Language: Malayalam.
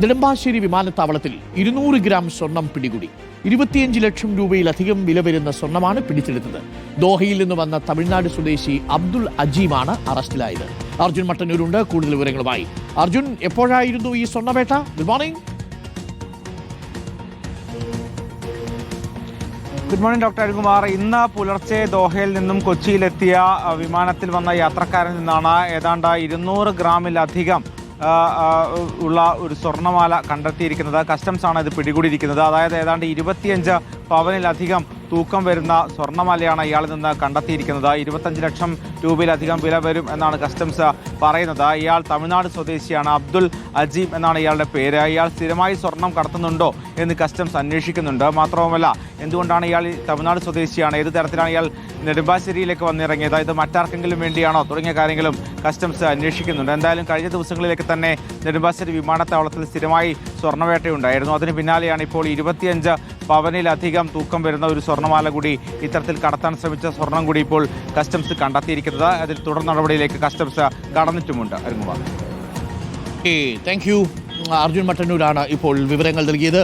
നെടുമ്പാശ്ശേരി വിമാനത്താവളത്തിൽ ഇരുന്നൂറ് ഗ്രാം സ്വർണം പിടികൂടി. ഇരുപത്തിയഞ്ച് ലക്ഷം രൂപയിലധികം വില വരുന്ന സ്വർണമാണ് പിടിച്ചെടുത്തത്. ദോഹയിൽ നിന്ന് വന്ന തമിഴ്നാട് സ്വദേശി അബ്ദുൾ അജീമാണ് അറസ്റ്റിലായത്. അർജുൻ മട്ടന്നൂരുണ്ട്. കൂടുതൽ വിവരങ്ങളുമായി അർജുൻ എപ്പോഴായിരുന്നു ഈ സ്വർണവേട്ട good morning good morning doctor Arunkumar ഇന്ന് പുലർച്ചെ ദോഹയിൽ നിന്നും കൊച്ചിയിലെത്തിയ വിമാനത്തിൽ വന്ന യാത്രക്കാരിൽ നിന്നാണ് ഏതാണ്ട് ഇരുന്നൂറ് ഗ്രാമിലധികം ഉള്ള ഒരു സ്വർണമാല കണ്ടെത്തിയിരിക്കുന്നത്. ആണ് ഇത് പിടികൂടിയിരിക്കുന്നത്. അതായത് ഏതാണ്ട് ഇരുപത്തിയഞ്ച് പവനിലധികം തൂക്കം വരുന്ന സ്വർണമാലയാണ് ഇയാളിൽ നിന്ന് കണ്ടെത്തിയിരിക്കുന്നത്. ഇരുപത്തഞ്ച് ലക്ഷം രൂപയിലധികം വില വരും എന്നാണ് കസ്റ്റംസ് പറയുന്നത്. ഇയാൾ തമിഴ്നാട് സ്വദേശിയാണ്. അബ്ദുൾ അജീം എന്നാണ് ഇയാളുടെ പേര്. ഇയാൾ സ്ഥിരമായി സ്വർണം കടത്തുന്നുണ്ടോ എന്ന് കസ്റ്റംസ് അന്വേഷിക്കുന്നുണ്ട്. മാത്രവുമല്ല എന്തുകൊണ്ടാണ് ഇയാൾ തമിഴ്നാട് സ്വദേശിയാണ്? ഏത് തരത്തിലാണ് ഇയാൾ നെടുമ്പാശ്ശേരിയിലേക്ക് വന്നിറങ്ങിയത്? ഇത് മറ്റാർക്കെങ്കിലും വേണ്ടിയാണോ? തുടങ്ങിയ കാര്യങ്ങളും കസ്റ്റംസ് അന്വേഷിക്കുന്നുണ്ട്. എന്തായാലും കഴിഞ്ഞ ദിവസങ്ങളിലേക്ക് തന്നെ നെടുമ്പാശ്ശേരി വിമാനത്താവളത്തിൽ സ്ഥിരമായി സ്വർണവേട്ടയുണ്ടായിരുന്നു അതിന് പിന്നാലെയാണ് ഇപ്പോൾ ഇരുപത്തിയഞ്ച് പവനിലധികം തൂക്കം വരുന്ന ഒരു സ്വർണമാല കൂടി ഇത്തരത്തിൽ കടത്താൻ ശ്രമിച്ച സ്വർണം കൂടി ഇപ്പോൾ കസ്റ്റംസ് കണ്ടെത്തിയിരിക്കുന്നത്. അതിൽ തുടർ നടപടിയിലേക്ക് കസ്റ്റംസ് കടന്നിട്ടുമുണ്ട്. അരുങ്ങുമാർ താങ്ക് യു അർജുൻ മട്ടന്നൂരാണ് ഇപ്പോൾ വിവരങ്ങൾ നൽകിയത്.